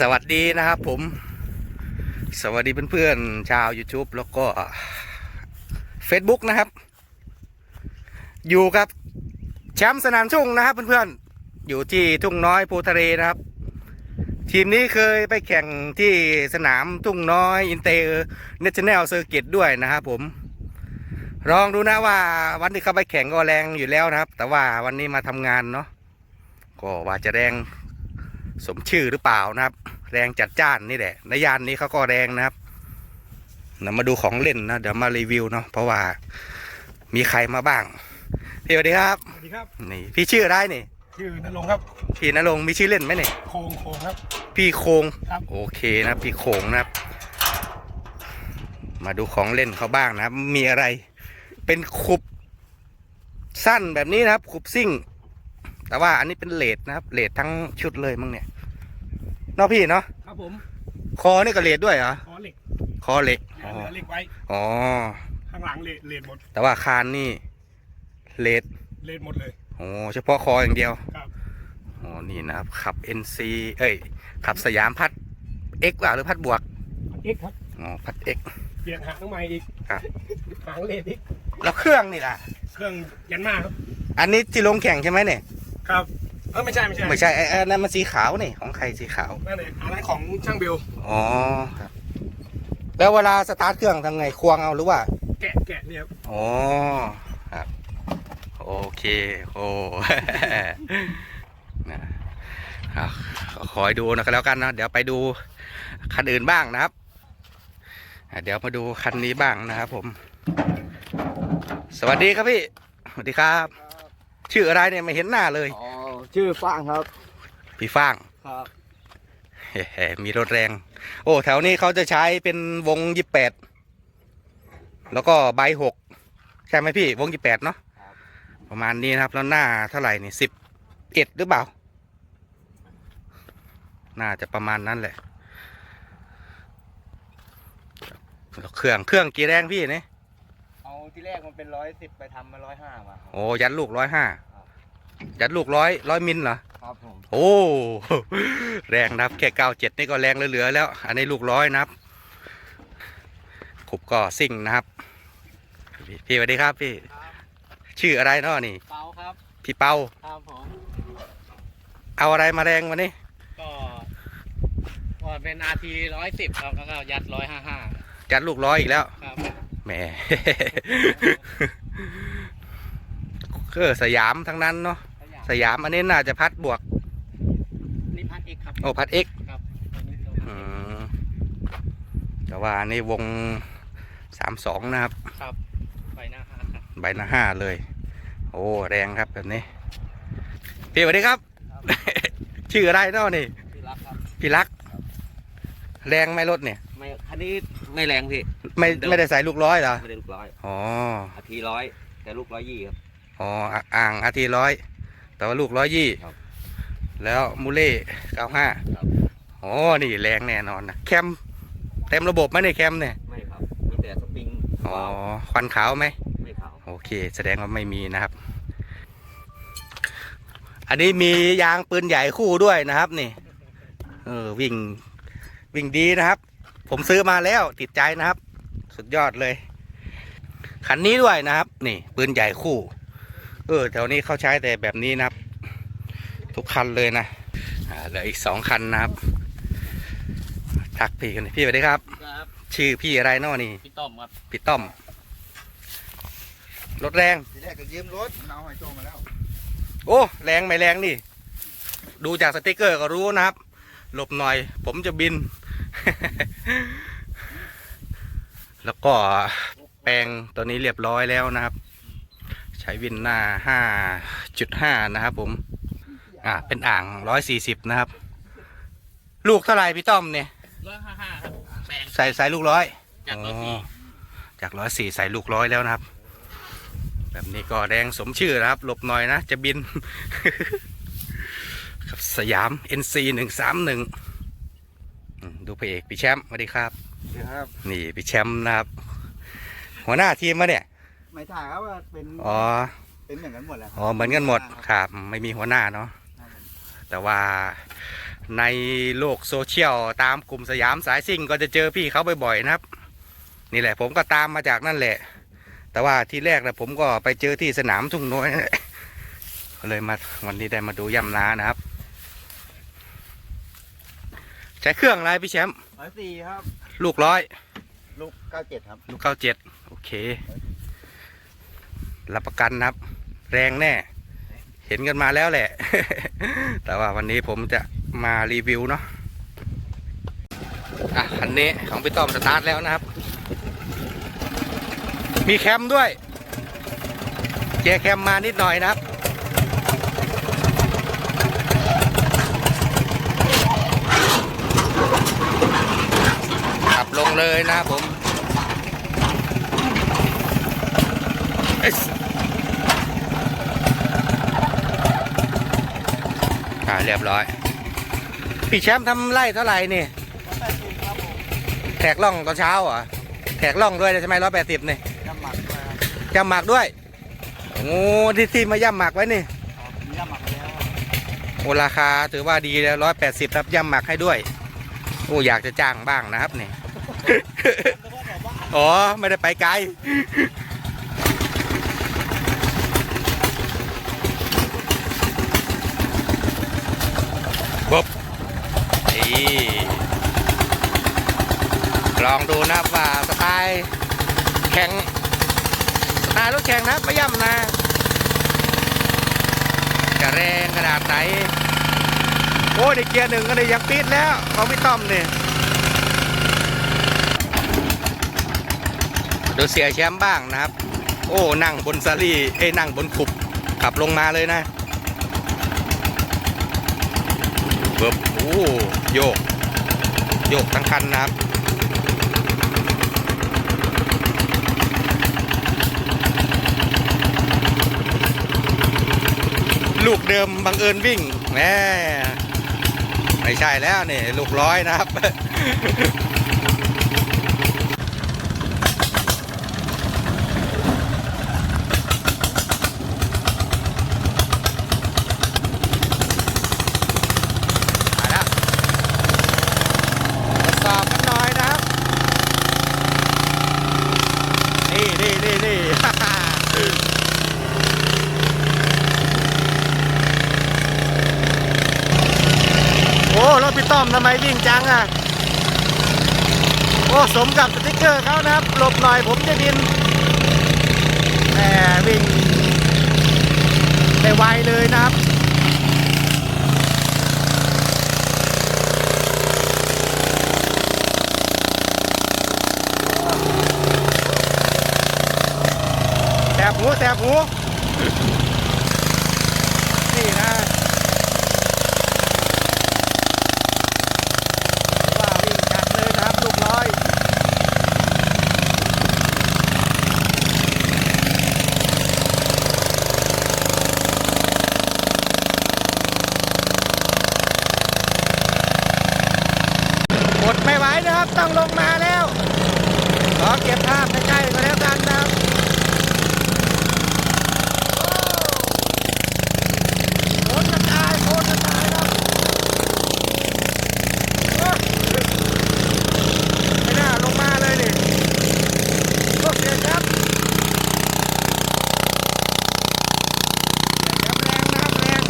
สวัสดีนะครับผม สวัสดีเพื่อนๆชาว YouTube แล้วก็ Facebook นะครับ อยู่กับแชมป์สนามชุ่งนะครับเพื่อนๆ อยู่ที่ทุ่งน้อยภูทะเลนะครับ ทีมนี้เคยไปแข่งที่สนามทุ่งน้อยอินเตอร์เนชั่นแนลเซอร์กิตด้วยนะครับผม ลองดูนะว่าวันที่เขาไปแข่งก็แรงอยู่แล้วนะครับ แต่ว่าวันนี้มาทำงานเนาะก็ว่าจะแรง สมชื่อหรือเปล่านะครับ แรงจัดจ้านนี่แหละในยานนี้เขาก็แรงนะครับเดี๋ยวมาดูของเล่นนะเดี๋ยวมารีวิวเนาะเพราะว่ามีใครมาบ้างพี่สวัสดีครับสวัสดีครับนี่พี่ชื่ออะไรนี่ชื่อนรงค์ครับพี่นรงค์มีชื่อเล่นไหมเนี่ยโคงโคงครับ พี่โคงครับโอเคนะครับพี่โคงนะครับ มาดูของเล่นเขาบ้างนะครับ มีอะไร เป็นขุบสั้นแบบนี้นะครับขุบซิ่ง แต่ว่าอันนี้เป็นเลดนะครับเลดทั้งชุดเลยมั้งเนี่ยเนอกพี่เนาะครับผมคอนี่ก็เลดด้วยเหรอขอเหล็กคอเหล็กเหลือ๋ออเหลือเหล็กไว้อ๋อข้างหลังเลดเลดหมด แต่ว่าคานนี่เลดเลดหมดเลยโอ้เฉพาะคออย่างเดียวครับอ๋อนี่นะครับขับ NC เอ้ยขับสยามพัด X ว่าหรือพัดบวกเอ็กครับอ๋อพัด X เปลี่ยนหางใหม่อีกครับหางเลดอีกแล้วเครื่องนี่ล่ะ เครื่องยันมาครับ อันนี้ที่ลงแข่งใช่ไหมเนี่ย ครับเออไม่ใช่ไม่ใช่ไม่ใช่ไอ้ไอ้นั่นมันสีขาวนี่ของใครสีขาว นั่นเองอันนั้นของช่างเบลอ๋อครับ แล้วเวลาสตาร์ทเครื่องทำไงควงเอาหรือว่า แกะแกะเนี่ยครับอ๋อครับ โอเคโอ้ นะครับคอยดูนะก็แล้วกันนะเดี๋ยวไปดูคันอื่นบ้างนะครับอะเดี๋ยวมาดูคันนี้บ้างนะครับผม สวัสดีครับพี่ สวัสดีครับ ชื่ออะไรเนี่ยไม่เห็นหน้าเลย อ๋อชื่อฟ้างครับ พี่ฟ้างครับเฮ้มีรถแรง โอ้ แถวนี้เขาจะใช้เป็นวงยี่แปดแล้วก็ใบหกใช่ไหมพี่ วงยี่แปดเนาะประมาณนี้นะครับ แล้วหน้าเท่าไหร่นี่สิบเอ็ดหรือเปล่า น่าจะประมาณนั้นแหละแล้วเครื่องเครื่องกี่แรงพี่เนี่ยเอา ที่แรกมันเป็นร้อยสิบไปทำมาร้อยห้ามาโอ้ยัดลูกร้อยห้ายัดลูกร้อยร้อยมิลเหรอ ครับผมโอ้ แรงนะครับ แค่เก้าเจ็ดนี่ก็แรงเหลือๆแล้ว อันนี้ลูกร้อยนะครับขุบก็ซิ่งนะครับ พี่พี่สวัสดีครับพี่ ชื่ออะไรเนาะนี่ เปาครับพี่เปาครับผมเอาอะไรมาแรงวันนี้ ก็ก็เป็น RT ร้อยสิบครับแล้วก็ยัดร้อยห้าห้าจัดลูกร้อยอีกแล้วครับ แหมก็สยามทั้งนั้นเนาะสยามอันนี้น่าจะพัดบวกนี่พัดเอกครับโอ้พัดเอ็กครับอันนี้ตัวอืมแต่ว่าอันนี่วงสามสองนะครับ ครับไปหน้าห้าครับใบหน้าห้าเลย โอ้แรงครับแบบนี้ พี่สวัสดีครับ ชื่ออะไรเนาะนี่ พี่รักครับ พี่รัก แรงไหมรถเนี่ย ไม่คันนี้ไม่แรงพี่ไม่ไม่ได้ใส่ลูกร้อยเหรอไม่ได้ลูกร้อยอ๋ออาทีร้อยแต่ลูกร้อยยี่ครับ อ๋ออะอ่างอาทีร้อยแต่ว่าลูกร้อยยี่ครับ แล้วมูเล่เก้าห้าครับ อ๋อนี่แรงแน่นอนนะแคมเต็มระบบไหมเนี่ยแคมเนี่ยไม่ครับมีแต่สปริงอ๋อวาล์วควันขาวไหม ไม่ขาวโอเค แสดงว่าไม่มีนะครับ อันนี้มียางปืนใหญ่คู่ด้วยนะครับ นี่ เออวิ่งวิ่งดีนะครับ ผมซื้อมาแล้วติดใจนะครับ สุดยอดเลย คันนี้ด้วยนะครับ นี่ปืนใหญ่คู่ เออแถวนี้เขาใช้แต่แบบนี้นะครับ ทุกคันเลยนะอ่าเหลืออีกสองคันนะครับทักพี่กันหน่อยพี่สวัสดีครับ ครับชื่อพี่อะไรเนาะนี่พี่ต้อมครับพี่ต้อมรถแรง ทีแรกก็ยืมรถมันเอาไอ้โจมาแล้วโอ้แรงไม่แรงนี่ ดูจากสติกเกอร์ก็รู้นะครับ หลบหน่อย ผมจะบิน แล้วก็แปลงตัวนี้เรียบร้อยแล้วนะครับ ใช้วินหน้าห้าจุดห้านะครับ ผม อ่า เป็นอ่างร้อยสี่สิบนะครับ ลูกเท่าไหร่พี่ต้อมเนี่ยร้อยห้าห้าครับแปลงใส่ใส่ลูกร้อยจากร้อยสี่อ๋อจากร้อยสี่ใส่ลูกร้อยแล้วนะครับ แบบนี้ก็แดงสมชื่อนะครับ หลบหน่อยนะ จะบิน ครับสยาม NC หนึ่งสามหนึ่ง ดูพระเอกพี่แชมป์สวัสดีครับครับ นี่พี่แชมป์นะครับ หัวหน้าทีมมาเนี่ย ไม่ถ่ายครับว่าเป็นอ๋อเป็นเหมือนกันหมดแหละอ๋อเหมือนกันหมดครับไม่มีหัวหน้าเนาะครับผมแต่ว่าในโลกโซเชียลตามกลุ่มสยามสายซิ่งก็จะเจอพี่เขาบ่อยๆนะครับ นี่แหละ ผมก็ตามมาจากนั่นแหละ แต่ว่าที่แรกนะผมก็ไปเจอที่สนามทุ่งน้อยนั่นแหละก็เลยมาวันนี้ได้มาดูย่ำนานะครับ ใช้เครื่องอะไรพี่แชมป์ร้อยสี่ครับ ลูกร้อย ลูกเก้าเจ็ดครับ ลูกเก้าเจ็ดโอเค รับประกันนะครับ แรงแน่ เห็นกันมาแล้วแหละ แต่ว่าวันนี้ผมจะมารีวิวเนาะอะคันนี้ของพี่ต้อมสตาร์ทแล้วนะครับ มีแคมด้วย เจแคมมานิดหน่อยนะครับ ขับลง เลยนะครับผมเอสอ่าเรียบร้อย พี่แชมป์ทำไร่เท่าไหร่นี่แขกล่องตอนเช้าเหรอแขกล่องด้วยใช่ไหมร้อยแปดสิบนี่ย่ำหมักด้วยครับย่ำหมักด้วย โอ้ที่ที่มาย่ำหมักไว้นี่มีย่ำหมักไปแล้วโอ้ราคาถือว่าดีแล้วร้อยแปดสิบครับย่ำหมักให้ด้วย โอ้อยากจะจ้างบ้างนะครับนี่ อ๋อ ไม่ได้ไปไกล ปุ๊บนี่ลองดูนะว่าสไตล์แข่งสไตล์รถแข่งนะไม่ย่ำนะ จะแรงขนาดไหน โอ้ยในเกียร์หนึ่งก็เลยยังปี๊ดแล้วของพี่ต้อมเนี่ย ดูเสียแชมป์บ้างนะครับ โอ้นั่งบนซารี่เอ้นั่งบนขุบขับลงมาเลยนะเบิบโอ้โยก โยกทั้งคันนะครับลูกเดิมบังเอิญวิ่งแหมไม่ใช่แล้วนี่ลูกร้อยนะครับ มาแล้วทดสอบกันหน่อยนะครับ นี่นี่นี่นี่ โอ้รถพี่ต้อม ทำไมวิ่งจังอะ โอ้ สมกับสติ๊กเกอร์เขานะครับ หลบหน่อยผมจะบินแหมวิ่งได้ไวเลยนะครับแสบหูแสบหูนี่นะ ว่าวิ่งจัดเลยนะครับลูกร้อย กดไม่ไหว นะครับ ต้องลงมาแล้ว ขอเก็บภาพให้แล้วกันนะครับโอ้โหกระจายโคนกระจายครับ ไม่น่าลงมาเลยนี่โอเคครับเสียแรงนะครับแรง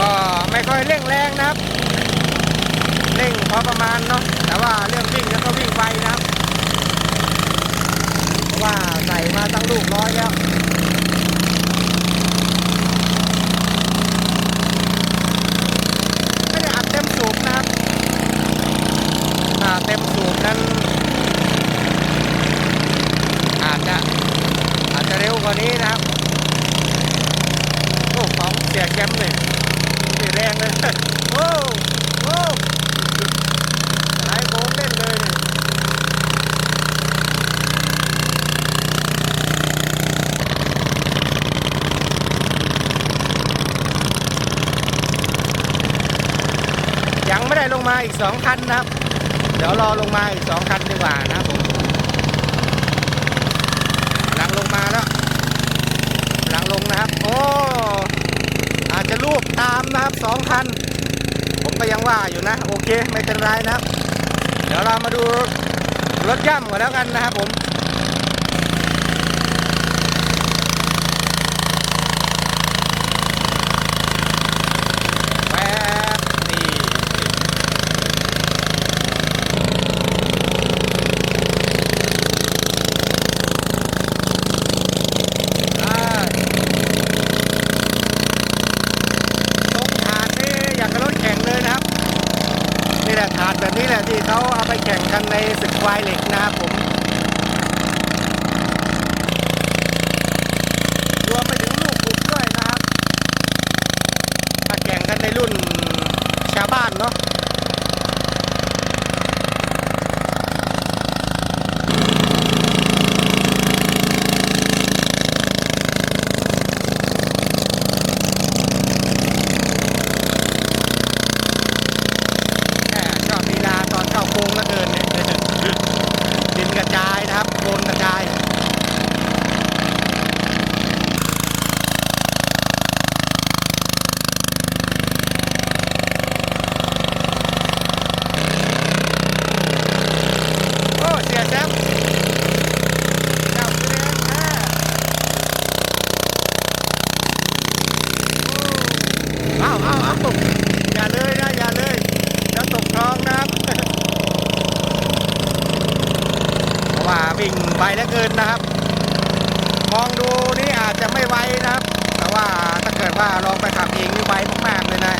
ก็ไม่ค่อยเร่งแรงนะครับ เร่งพอประมาณเนาะ แต่ว่าเรื่องวิ่งแล้วก็วิ่งไวนะครับ เพราะว่าใส่ มาตั้งลูกร้อยแล้ว ไม่ได้อัดเต็มสูบนะครับถ้าเต็มสูบนั้น อาจจะ อาจจะเร็วกว่านี้นะครับ โอ้ ของเสียแคมป์เลยนี่แรงเลย โอ้โอ้หลายโค้งเล่นเลยเนี่ย ยังไม่ได้ลงมาอีก สองคันนะครับ เดี๋ยวรอลงมาอีกสองคันดีกว่านะครับผมหลังลงมาแล้ว หลังลงนะครับ โอ้อาจจะลูกตามนะครับสองคัน ผมก็ยังว่าอยู่นะ โอเค ไม่เป็นไรนะครับ เดี๋ยวเรามาดูรถย่ำกันแล้วกันนะครับผม แวบนี่ได้ตรงถาดนี่อย่างกับรถแข่งเลยนะครับ นี่แหละถาดแบบนี้แหละที่ เขาเอาไปแข่งกันในศึกควายเหล็กนะครับผม รวมไปถึงลูกบุกด้วยนะครับ มาแข่งกันในรุ่นชาวบ้านเนาะแหม่ชอบลีลาตอนเข้าโค้งแล้วเกินเนี่ย ดินกระจายนะครับโคลนกระจาย โอ้เสียแชมป์เจ้าเกรงแท้โอ้เอาเอาเอาปุ๊บอย่าเลยนะอย่าเลยจะตกคลองนะครับ เพราะว่าวิ่ง ไวเหลือเกินนะครับ มองดูนี่อาจจะไม่ไวนะครับ แต่ว่าถ้าเกิดว่าลองไปขับเองนี่ไวมากๆเลยนะ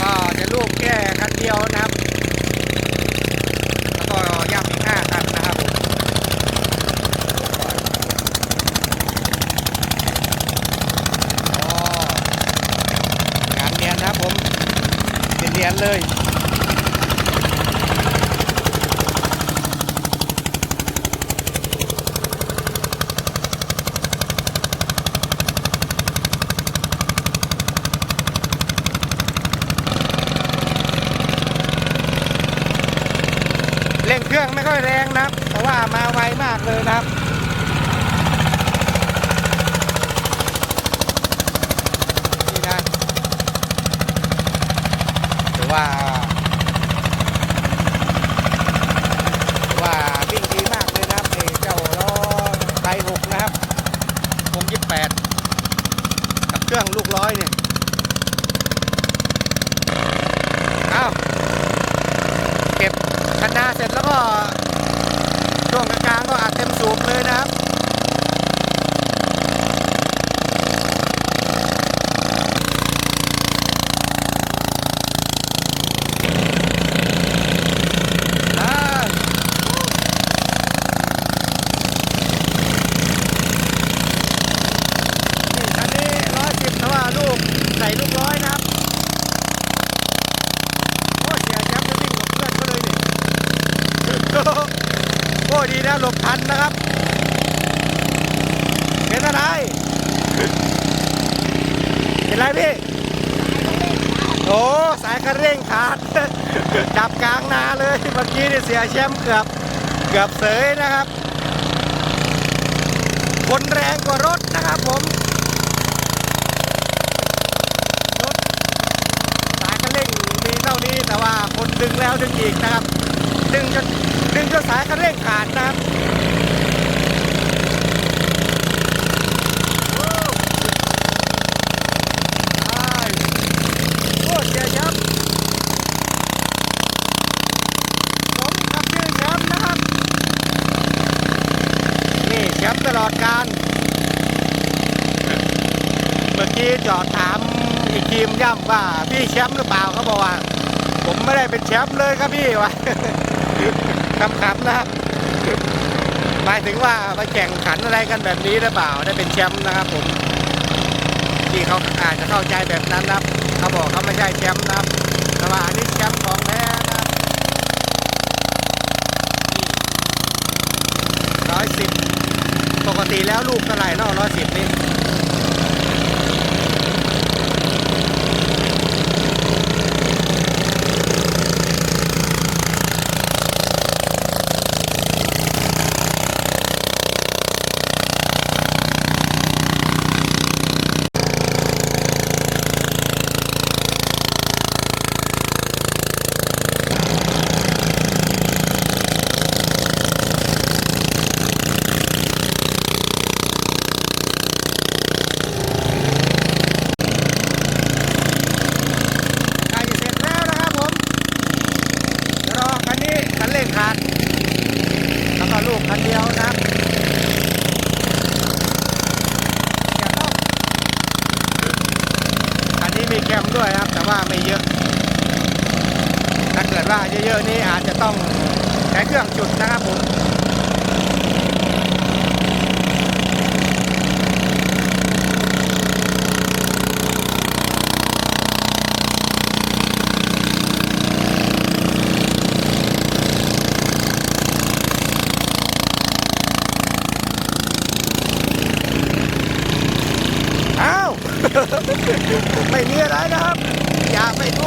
ก็จะลูกแค่คันเดียวนะครับแล้วก็ย่ำอีกห้าคันนะครับผมอ๋องานเนียนนะครับผมเนียนเลย เร่งเครื่องไม่ค่อยแรงนะครับ แต่ว่ามาไวมาก เลยนะครับ นี่นะถือว่าถือว่าวิ่งดีมากเลยนะครับไอ้เจ้าล้อไตหกนะครับคงยี่แปดกับเครื่องลูกร้อยเนี่ยอ้าว เก็บคันนาเสร็จแล้วก็ช่วงกลางๆก็อัดเต็มสูบเลยนะครับ อ่านี่คันนี้ร้อยสิบแต่ว่าลูกใส่ลูกร้อยนะครับโอ้เสียแชมป์จะวิ่งหลบเพื่อนเขาเลยเนี่ยโอ้ดีนะหลบทันนะครับเป็นอะไรเป็นไรพี่โอ้สายคันเร่งขาดจับกลางนาเลยเมื่อกี้นี่เสียแชมป์เกือบเกือบเสยนะครับคนแรงกว่ารถนะครับผม รถ สายคันเร่งมีเท่านี้แต่ว่าคน ดึงแล้วดึงอีกนะครับ ดึงจนดึงจนสายคันเร่งขาดนะครับโอ้ยโอ้เสียแชมป์ผมกับชื่อมนะครับนี่แชมตลอดการเมื่อกี้จอดถามอีกทีมย่ำว่าพี่แชมป์หรือเปล่าเขาบอกว่า ผมไม่ได้เป็นแชมป์เลยครับพี่วะขำๆนะครับหมายถึงว่าไปแข่งขันอะไรกันแบบนี้หรือเปล่าได้เป็นแชมป์นะครับผมที่เขาอาจจะเข้าใจแบบนั้นนะครับเขาบอกเขาไม่ใช่แชมป์นะครับแต่ว่าอันนี้แชมป์ของแท้นะครับร้อยสิบปกติแล้วลูกเท่าไหร่นอะร้อยสิบนี่ันเดียวนะครับคันนี้มีแคมด้วยครับ แต่ว่าไม่เยอะ ถ้าเกิดว่าเยอะๆนี่อาจจะต้องใช้เครื่องจุดนะครับผม ไม่มีอะไรนะครับ อย่าไปดู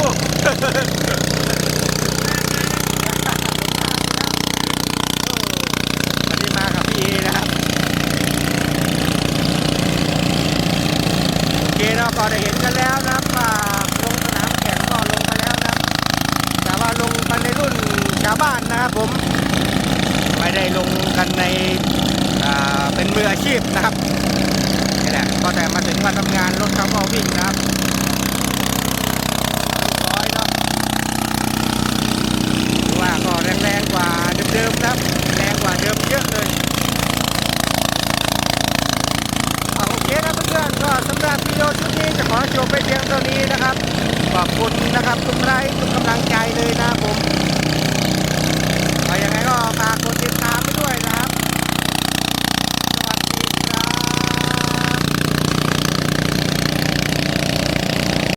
วันนี้มากับพี่เอนะครับโอเคเราก็ได้เห็นกันแล้วนะครับว่าลงสนามแข่งก็ลงไปแล้วนะครับ แต่ว่าลงไปในรุ่นชาวบ้านนะครับผม ไม่ได้ลงกันในเป็นมืออาชีพนะครับ ก็แต่มาถึงมาทำงานรถเขาก็วิ่งนะครับร้อยเนาะว่าก็แรงๆกว่าเดิมครับแรงกว่าเดิมเยอะเลยโอเคครับเพื่อนๆก็สำหรับวิดีโอนี้จะขอจบไปเพียงเท่านี้นะครับขอบคุณนะครับทุกไลค์ทุกกำลังใจเลยนะผมเอายังไงก็ฝากกดติด